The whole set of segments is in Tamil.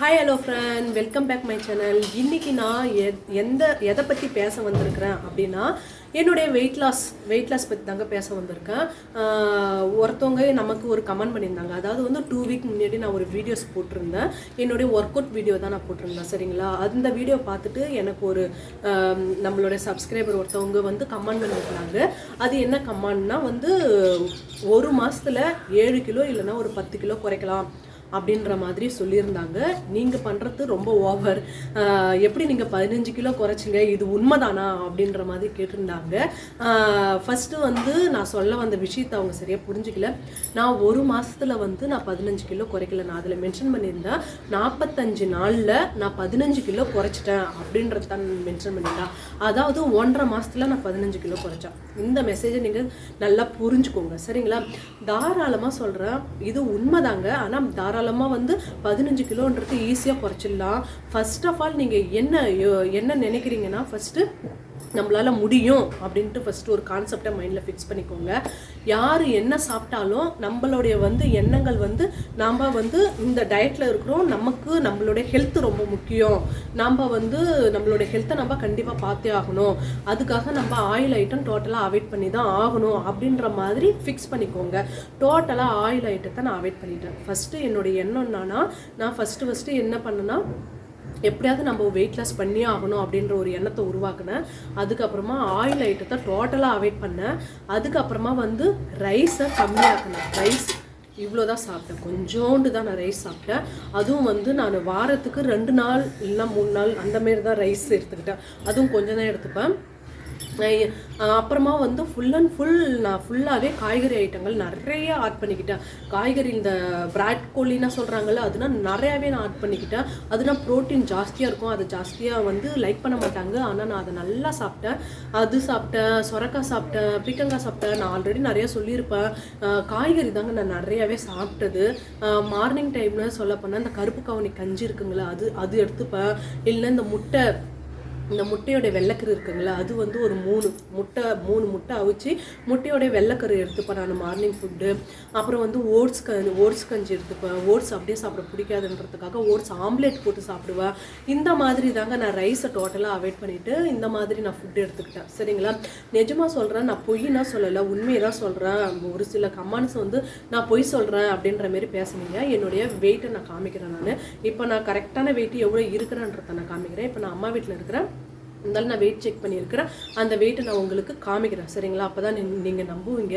Hi hello friend welcome back my channel இன்னைக்கு நான் எ- எந்த எதை பற்றி பேச வந்திருக்கிறேன் அப்படின்னா என்னுடைய வெயிட் லாஸ் வெயிட் லாஸ் பற்றி தாங்க பேச வந்திருக்கேன். ஒருத்தவங்க நமக்கு ஒரு கமெண்ட் பண்ணியிருந்தாங்க. அதாவது வந்து டூ வீக் முன்னாடி நான் ஒரு வீடியோஸ் போட்டிருந்தேன். என்னுடைய ஒர்க் அவுட் வீடியோ தான் நான் போட்டிருந்தேன் சரிங்களா? அந்த வீடியோ பார்த்துட்டு எனக்கு ஒரு நம்மளுடைய சப்ஸ்கிரைபர் ஒருத்தவங்க வந்து கமெண்ட் பண்ணியிருக்கிறாங்க அது என்ன கமெண்ட்னா வந்து ஒரு மாதத்தில் ஏழு கிலோ இல்லைன்னா ஒரு பத்து கிலோ குறைக்கலாம். அப்படின்ற மாதிரி சொல்லியிருந்தாங்க. நீங்கள் பண்ணுறது ரொம்ப ஓவர் எப்படி நீங்கள் பதினஞ்சு கிலோ குறைச்சிங்க? இது உண்மைதானா? அப்படின்ற மாதிரி கேட்டிருந்தாங்க. ஃபஸ்ட்டு வந்து நான் சொல்ல வந்த விஷயத்தை அவங்க சரியாக புரிஞ்சுக்கல. நான் ஒரு மாதத்தில் வந்து நான் பதினஞ்சு கிலோ குறைக்கல. நான் அதில் மென்ஷன் பண்ணியிருந்தேன் நாற்பத்தஞ்சு நாளில் நான் பதினஞ்சு கிலோ குறைச்சிட்டேன் அப்படின்றத தான் மென்ஷன் பண்ணியிருந்தேன் அதாவது ஒன்றரை மாதத்தில் நான் பதினஞ்சு கிலோ குறைச்சேன். இந்த மெசேஜை நீங்கள் நல்லா புரிஞ்சுக்கோங்க. சரிங்களா? தாராளமாக சொல்கிறேன் இது உண்மைதாங்க. ஆனால் தாராளமாக வந்து பதினஞ்சு கிலோன்றது ஈஸியாக குறைச்சிடலாம். ஃபர்ஸ்ட் ஆஃப் ஆல் நீங்கள் என்ன என்ன நினைக்கிறீங்கன்னா ஃபஸ்ட்டு நம்மளால முடியும் அப்படின்ட்டு ஃபஸ்ட்டு ஒரு கான்செப்டை மைண்டில் ஃபிக்ஸ் பண்ணிக்கோங்க. யார் என்ன சாப்பிட்டாலும் நம்மளுடைய வந்து எண்ணங்கள் வந்து நாம் வந்து இந்த டயட்டில் இருக்கிறோம். நமக்கு நம்மளுடைய ஹெல்த் ரொம்ப முக்கியம். நம்ம வந்து நம்மளுடைய ஹெல்த்தை நம்ம கண்டிப்பாக பார்த்தே ஆகணும். அதுக்காக நம்ம ஆயில் ஐட்டம் டோட்டலாக அவாய்ட் பண்ணி தான் ஆகணும் அப்படின்ற மாதிரி ஃபிக்ஸ் பண்ணிக்கோங்க. டோட்டலாக ஆயில் ஐட்டத்தை நான் அவாய்ட் பண்ணிட்டேன். ஃபஸ்ட்டு என்னுடைய எண்ணம் என்னன்னா நான் ஃபஸ்ட்டு ஃபஸ்ட்டு என்ன பண்ணேன்னா எப்படியாவது நம்ம வெயிட் லாஸ் பண்ணியே ஆகணும் அப்படின்ற ஒரு எண்ணத்தை உருவாக்குனேன் அதுக்கப்புறமா ஆயில் ஐட்டத்தை டோட்டலாக அவாய்ட் பண்ணேன் அதுக்கப்புறமா வந்து ரைஸை கம்மியாக்குனேன் ரைஸ் இவ்வளோ தான் சாப்பிட்டேன். கொஞ்சோண்டு தான் நான் ரைஸ் சாப்பிட்டேன். அதுவும் வந்து நான் வாரத்துக்கு ரெண்டு நாள் இல்லைன்னா மூணு நாள் அந்த மாரி தான் ரைஸ் எடுத்துக்கிட்டேன். அதுவும் கொஞ்சம் தான் எடுத்துப்பேன். அப்புறமா வந்து ஃபுல் அண்ட் ஃபுல் நான் ஃபுல்லாகவே காய்கறி ஐட்டங்கள் நிறைய ஆட் பண்ணிக்கிட்டேன். காய்கறி இந்த பிராட் கோழின்னா சொல்கிறாங்கல்ல அதுனா நிறையாவே நான் ஆட் பண்ணிக்கிட்டேன். அதுனா ப்ரோட்டீன் ஜாஸ்தியாக இருக்கும். அது ஜாஸ்தியாக வந்து லைக் பண்ண மாட்டாங்க. ஆனால் நான் அதை நல்லா சாப்பிட்டேன். அது சாப்பிட்டேன் சொரக்காய் சாப்பிட்டேன் பீக்கங்காய் சாப்பிட்டேன். நான் ஆல்ரெடி நிறையா சொல்லியிருப்பேன். காய்கறி தாங்க நான் நிறையாவே சாப்பிட்டது. மார்னிங் டைமில் சொல்ல போனால் இந்த கருப்பு கவுனி கஞ்சி இருக்குங்களா அது அது எடுத்துப்பேன். இல்லைன்னா இந்த முட்டை இந்த முட்டையோட வெள்ளைக்கரு இருக்குங்களா அது வந்து ஒரு மூணு முட்டை மூணு முட்டை அவிச்சு முட்டையோட வெள்ளைக்கரு எடுத்துப்பேன் நான் மார்னிங் ஃபுட்டு அப்புறம் வந்து ஓட்ஸ் க ஓட்ஸ் கஞ்சி எடுத்துப்பேன். ஓட்ஸ் அப்படியே சாப்பிட பிடிக்காதுன்றதுக்காக ஓட்ஸ் ஆம்லேட் போட்டு சாப்பிடுவேன். இந்த மாதிரி தாங்க நான் ரைஸை டோட்டலாக அவாய்ட் பண்ணிவிட்டு இந்த மாதிரி நான் ஃபுட்டு எடுத்துக்கிட்டேன். சரிங்களா? நிஜமாக சொல்கிறேன் நான் பொய்னா சொல்லலை உண்மையை தான் சொல்கிறேன் ஒரு சில கமெண்ட்ஸ் வந்து நான் பொய் சொல்கிறேன் அப்படின்ற மாதிரி பேசுனீங்க. என்னுடைய வெயிட்டை நான் காமிக்கிறேன் நான். இப்போ நான் கரெக்டான வெயிட் எவ்வளோ இருக்கிறேன்றதை நான் காமிக்கிறேன். இப்போ நான் அம்மா வீட்டில் இருக்கிறேன். இருந்தாலும் நான் வெயிட் செக் பண்ணியிருக்கிறேன். அந்த வெயிட்டை நான் உங்களுக்கு காமிக்கிறேன். சரிங்களா? அப்போ தான் நீங்கள் நம்புவீங்க.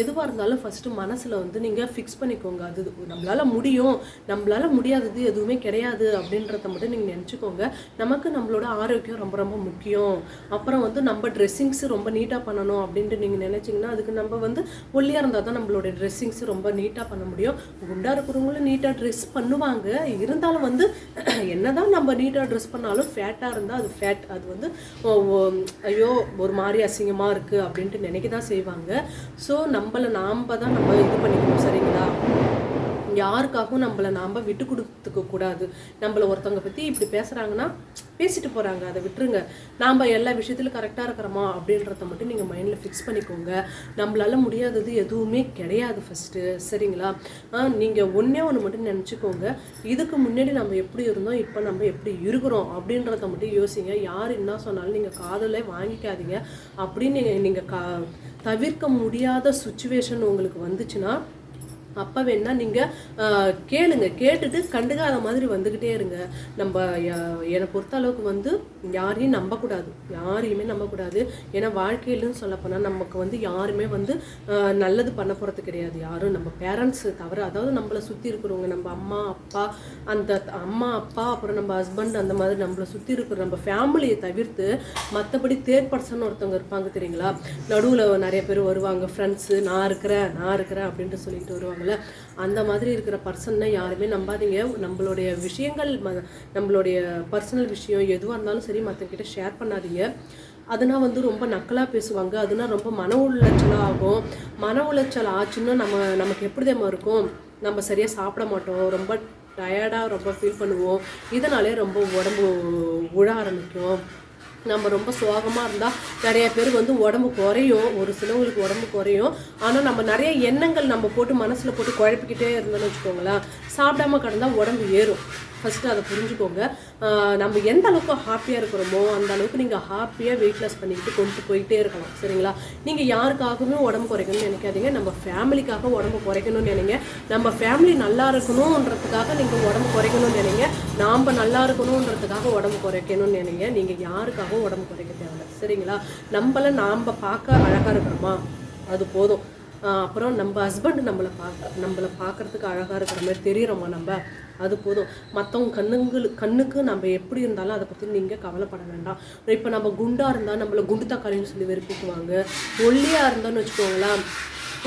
எதுவாக இருந்தாலும் ஃபஸ்ட்டு மனசில் வந்து நீங்கள் ஃபிக்ஸ் பண்ணிக்கோங்க. அது நம்மளால் முடியும். நம்மளால் முடியாதது எதுவுமே கிடையாது அப்படின்றத மட்டும் நீங்கள் நினச்சிக்கோங்க. நமக்கு நம்மளோட ஆரோக்கியம் ரொம்ப ரொம்ப முக்கியம். அப்புறம் வந்து நம்ம ட்ரெஸ்ஸிங்ஸ் ரொம்ப நீட்டாக பண்ணணும் அப்படின்ட்டு நீங்கள் நினச்சிங்கன்னா அதுக்கு நம்ம வந்து ஒல்லியாக இருந்தால் தான் நம்மளோட ட்ரெஸ்ஸிங்ஸ் ரொம்ப நீட்டாக பண்ண முடியும். குண்டாக இருக்கிறவங்களும் நீட்டாக ட்ரெஸ் பண்ணுவாங்க. இருந்தாலும் வந்து என்னதான் நம்ம நீட்டாக ட்ரெஸ் பண்ணாலும் ஃபேட்டாக இருந்தால் அது ஃபேட் அது வந்து ஐயோ ஒரு மாதிரி அசிங்கமாக இருக்குது அப்படின்ட்டு நினைக்க தான் செய்வாங்க. ஸோ நம்மளை நாம் தான் நம்ம இது பண்ணிக்கணும் சரி யாருக்காகவும் நம்மளை நாம் விட்டு கொடுத்துக்க கூடாது. நம்மளை ஒருத்தவங்க பற்றி இப்படி பேசுகிறாங்கன்னா பேசிட்டு போகிறாங்க அதை விட்டுருங்க. நாம் எல்லா விஷயத்திலும் கரெக்டாக இருக்கிறோமா அப்படின்றத மட்டும் நீங்கள் மைண்டில் ஃபிக்ஸ் பண்ணிக்கோங்க. நம்மளால் முடியாதது எதுவுமே கிடையாது ஃபஸ்ட்டு சரிங்களா? நீங்கள் ஒன்றே ஒன்று மட்டும் நினச்சிக்கோங்க. இதுக்கு முன்னாடி நம்ம எப்படி இருந்தோம் இப்போ நம்ம எப்படி இருக்கிறோம் அப்படின்றத மட்டும் யோசிங்க. யார் என்ன சொன்னாலும் நீங்கள் காதலே வாங்கிக்காதீங்க. அப்படின்னு நீங்கள் நீங்கள் கா தவிர்க்க முடியாத சுச்சுவேஷன் உங்களுக்கு வந்துச்சுன்னா அப்போ வேணால் நீங்கள் கேளுங்க. கேட்டுட்டு கண்டுக்காத மாதிரி வந்துக்கிட்டே இருங்க. நம்ம என்னை பொறுத்த அளவுக்கு வந்து யாரையும் நம்பக்கூடாது. யாரையுமே நம்பக்கூடாது. ஏன்னா வாழ்க்கையிலும் சொல்லப்போனால் நமக்கு வந்து யாருமே வந்து நல்லது பண்ண போகிறது கிடையாது. யாரும் நம்ம பேரண்ட்ஸ் தவிர அதாவது நம்மளை சுற்றி இருக்கிறவங்க நம்ம அம்மா அப்பா அந்த அம்மா அப்பா அப்புறம் நம்ம ஹஸ்பண்ட் அந்த மாதிரி நம்மளை சுற்றி இருக்கிற நம்ம ஃபேமிலியை தவிர்த்து மற்றபடி தேர்ட் பர்சன் ஒருத்தவங்க இருப்பாங்க தெரியுங்களா? நடுவில் நிறைய பேர் வருவாங்க. ஃப்ரெண்ட்ஸு நான் இருக்கிறேன் நான் இருக்கிறேன் அப்படின்ட்டு சொல்லிட்டு வருவாங்க. வருவாங்கல்ல அந்த மாதிரி இருக்கிற பர்சனை யாருமே நம்பாதீங்க. நம்மளுடைய விஷயங்கள் ம- நம்மளுடைய பர்சனல் விஷயம் எதுவாக இருந்தாலும் சரி மற்றவங்கிட்ட ஷேர் பண்ணாதீங்க. அதுனா வந்து ரொம்ப நக்கலாக பேசுவாங்க. அதுனா ரொம்ப மன உளைச்சலாக ஆகும். மன உளைச்சல் ஆச்சுன்னா நம்ம நமக்கு எப்படி தான் இருக்கும்? நம்ம சரியாக சாப்பிட மாட்டோம். ரொம்ப டயர்டாக ரொம்ப ஃபீல் பண்ணுவோம். இதனாலே ரொம்ப உடம்பு உழ ஆரம்பிக்கும். நம்ம ரொம்ப சோகமாக இருந்தால் நிறைய பேர் வந்து உடம்பு குறையும். ஒரு சிலவங்களுக்கு உடம்பு குறையும். ஆனால் நம்ம நிறைய எண்ணங்கள் நம்ம போட்டு மனசில் போட்டு குழப்பிக்கிட்டே இருந்தோம்னு வச்சுக்கோங்களேன். சாப்பிடாம கிடந்தா உடம்பு ஏறும். ஃபஸ்ட்டு அதை புரிஞ்சுக்கோங்க. நம்ம எந்த அளவுக்கு ஹாப்பியாக இருக்கிறோமோ அந்த அளவுக்கு நீங்கள் ஹாப்பியாக வெயிட் லாஸ் பண்ணிக்கிட்டு கொண்டு போயிட்டே இருக்கலாம். சரிங்களா? நீங்கள் யாருக்காகவும் உடம்பு குறைக்கணும்னு நினைக்காதீங்க. நம்ம ஃபேமிலிக்காக உடம்பு குறைக்கணும்னு நினைங்க. நம்ம ஃபேமிலி நல்லா இருக்கணுன்றதுக்காக நீங்கள் உடம்பு குறைக்கணும்னு நினைங்க. நாம் நல்லா இருக்கணுன்றதுக்காக உடம்பு குறைக்கணும்னு நினைங்க. நீங்கள் யாருக்காகவும் உடம்பு குறைக்க தேவையில்லை. சரிங்களா? நம்மள நாம் பார்க்க அழகாக இருக்கிறோமா? அது போதும். அப்புறம் நம்ம ஹஸ்பண்ட் நம்மளை பார்க்க நம்மளை பார்க்கறதுக்கு அழகாக இருக்கிற மாதிரி தெரியுறோமா நம்ம? அது போதும். மற்றவங்க கண்ணுங்களு கண்ணுக்கு நம்ம எப்படி இருந்தாலும் அதை பற்றி நீங்கள் கவலைப்பட வேண்டாம். இப்போ நம்ம குண்டாக இருந்தால் நம்மளை குண்டு தக்காளின்னு சொல்லி வெறுப்பிக்குவாங்க. ஒல்லியாக இருந்தோன்னு வச்சுக்கோங்களேன்.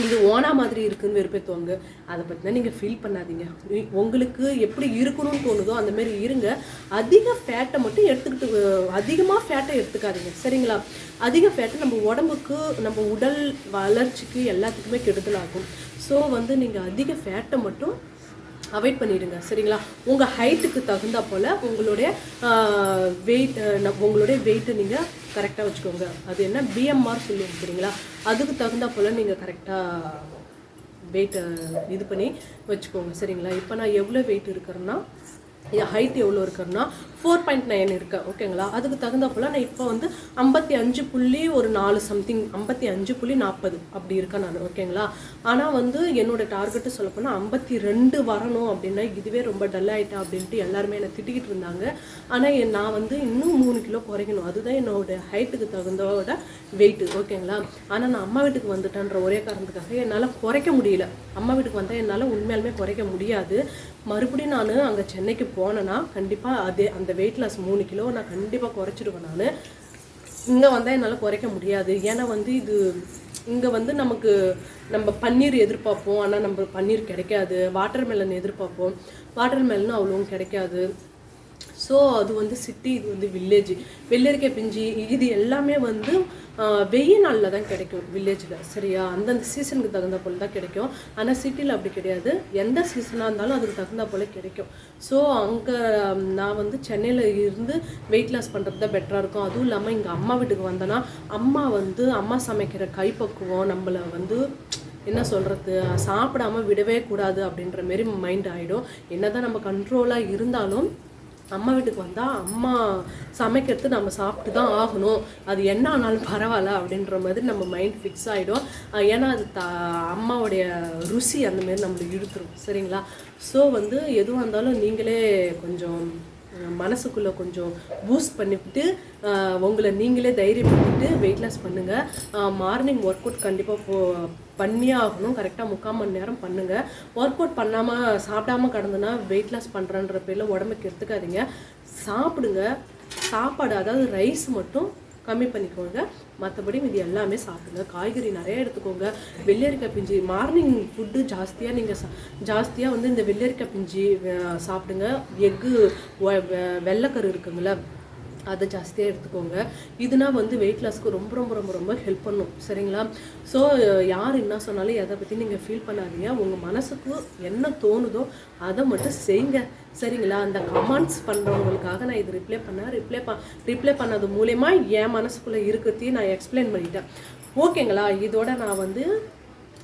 இது ஓனா மாதிரி இருக்குன்னு வெறுப்பேற்றுவாங்க அதை பற்றினா நீங்கள் ஃபீல் பண்ணாதீங்க. உங்களுக்கு எப்படி இருக்கணும்னு தோணுதோ அந்த மாதிரி இருங்க. அதிக ஃபேட்டை மட்டும் எடுத்துக்கிட்டு அதிகமாக ஃபேட்டை எடுத்துக்காதீங்க. சரிங்களா? அதிக ஃபேட்டை நம்ம உடம்புக்கு நம்ம உடல் வளர்ச்சிக்கு எல்லாத்துக்குமே கெடுதல் ஆகும். ஸோ வந்து நீங்கள் அதிக ஃபேட்டை மட்டும் அவாய்ட் பண்ணிடுங்க. சரிங்களா? உங்கள் ஹைட்டுக்கு தகுந்தா போல் உங்களுடைய வெயிட் உங்களுடைய வெயிட்டை நீங்கள் கரெக்டாக வச்சுக்கோங்க. அது என்ன? பிஎம்ஆர் சொல்லுவோம் சரிங்களா? அதுக்கு தகுந்தா போல் நீங்கள் கரெக்டாக வெயிட்டை இது பண்ணி வச்சுக்கோங்க சரிங்களா? இப்போ நான் எவ்வளோ வெயிட் இருக்கிறேன்னா என் ஹைட் எவ்வளோ இருக்குன்னா ஃபோர் பாயிண்ட் நைன் இருக்கேன் ஓகேங்களா அதுக்கு தகுந்த போல் நான் இப்போ வந்து ஐம்பத்தி அஞ்சு புள்ளி ஒரு நாலு சம்திங் ஐம்பத்தி அஞ்சு புள்ளி நாற்பது அப்படி இருக்கேன் நான். ஓகேங்களா ஆனால் வந்து என்னோட டார்கெட்டு சொல்லப்போனால் ஐம்பத்தி ரெண்டு வரணும் அப்படின்னா இதுவே ரொம்ப டல் ஆயிட்டா அப்படின்ட்டு எல்லாருமே என்னை திட்டிக்கிட்டு இருந்தாங்க. ஆனால் என் நான் வந்து இன்னும் மூணு கிலோ குறைக்கணும். அதுதான் என்னோட ஹைட்டுக்கு தகுந்தோட வெயிட்டு ஓகேங்களா ஆனால் நான் அம்மா வீட்டுக்கு வந்துட்டேன்ற ஒரே காரணத்துக்காக என்னால் குறைக்க முடியல. அம்மா வீட்டுக்கு வந்தால் என்னால் உண்மையாலுமே குறைக்க முடியாது. மறுபடியும் நான் அங்கே சென்னைக்கு போனேன்னா கண்டிப்பாக அதே அந்த வெயிட் லாஸ் மூணு கிலோ நான் கண்டிப்பாக குறைச்சிடுவேன் நான். இங்கே வந்தால் என்னால் குறைக்க முடியாது. ஏன்னா வந்து இது இங்கே வந்து நமக்கு நம்ம பன்னீர் எதிர்பார்ப்போம். ஆனால் நம்ம பன்னீர் கிடைக்காது. வாட்டர் மெலன் எதிர்பார்ப்போம். வாட்டர் மெலன் அவ்வளோவும் கிடைக்காது. ஸோ அது வந்து சிட்டி இது வந்து வில்லேஜ் வெள்ளரிக்கை பிஞ்சு இது எல்லாமே வந்து வெயில் நாளில் தான் கிடைக்கும் வில்லேஜில் சரியா? அந்தந்த சீசனுக்கு தகுந்த போல் தான் கிடைக்கும். ஆனால் சிட்டியில் அப்படி கிடையாது. எந்த சீசனாக இருந்தாலும் அதுக்கு தகுந்த போல் கிடைக்கும். ஸோ அங்கே நான் வந்து சென்னையில் இருந்து வெயிட் லாஸ் பண்ணுறது தான் பெட்டராக இருக்கும். அதுவும் இல்லாமல் இங்கே அம்மா வீட்டுக்கு வந்தேன்னா அம்மா வந்து அம்மா சமைக்கிற கைப்பக்குவம் நம்மளை வந்து என்ன சொல்கிறது சாப்பிடாம விடவே கூடாது அப்படின்ற மாரி மைண்ட் ஆகிடும் என்னதான் நம்ம கண்ட்ரோலாக இருந்தாலும் அம்மா வீட்டுக்கு வந்தால் அம்மா சமைக்கிறது நம்ம சாப்பிட்டு தான் ஆகணும். அது என்ன ஆனாலும் பரவாயில்ல அப்படின்ற மாதிரி நம்ம மைண்ட் ஃபிக்ஸ் ஆகிடும் ஏன்னா அது த அம்மாவுடைய ருசி அந்தமாரி நம்மளுக்கு நம்மளை இழுத்துரும். சரிங்களா? ஸோ வந்து எதுவாக இருந்தாலும் நீங்களே கொஞ்சம் மனசுக்குள்ளே கொஞ்சம் பூஸ்ட் பண்ணிவிட்டு உங்களை நீங்களே தைரியப்படுத்திட்டு வெயிட் லாஸ் பண்ணுங்கள் மார்னிங் ஒர்க் அவுட் கண்டிப்பாக போ பண்ணியே ஆகணும். கரெக்டாக முக்கால் மணி நேரம் பண்ணுங்கள் ஒர்க் அவுட் பண்ணாமல் சாப்பிடாம கடந்துனா வெயிட் லாஸ் பண்ணுறன்ற பேரில் உடம்புக்கு எடுத்துக்காதீங்க. சாப்பிடுங்க. சாப்பாடு அதாவது ரைஸ் மட்டும் கம்மி பண்ணிக்கோங்க. மற்றபடி இது எல்லாமே சாப்பிடுங்க. காய்கறி நிறைய எடுத்துக்கோங்க. வெள்ளரிக்காய் பிஞ்சு மார்னிங் ஃபுட்டு ஜாஸ்தியாக நீங்கள் ஜாஸ்தியாக வந்து இந்த வெள்ளரிக்காய் பிஞ்சு சாப்பிடுங்க. எக்கு வெள்ளைக்கரு இருக்குங்களா அதை ஜாஸ்தியாக எடுத்துக்கோங்க. இதுனா வந்து வெயிட் லாஸ்க்கு ரொம்ப ரொம்ப ரொம்ப ரொம்ப ஹெல்ப் பண்ணும். சரிங்களா? ஸோ யார் என்ன சொன்னாலும் எதை பற்றி நீங்கள் ஃபீல் பண்ணாதீங்க. உங்கள் மனசுக்கு என்ன தோணுதோ அதை மட்டும் செய்யுங்க சரிங்களா? அந்த கமெண்ட்ஸ் பண்ணுறவங்களுக்காக நான் இது ரிப்ளை பண்ணேன் ரிப்ளை ப ரிப்ளை பண்ணது மூலயமா என் மனசுக்குள்ளே இருக்கிறதையும் நான் எக்ஸ்பிளைன் பண்ணிட்டேன். ஓகேங்களா இதோட நான் வந்து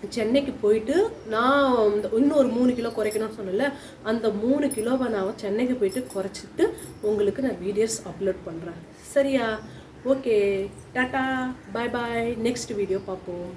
சென்னைக்கு போயிட்டு நான் இந்த இன்னொரு மூணு கிலோ குறைக்கணும்னு சொன்னேன்ல அந்த மூணு கிலோவை நான் சென்னைக்கு போயிட்டு குறைச்சிட்டு உங்களுக்கு நான் வீடியோஸ் அப்லோட் பண்ணுறேன் சரியா? Okay. Tata. Bye bye next video பார்ப்போம்.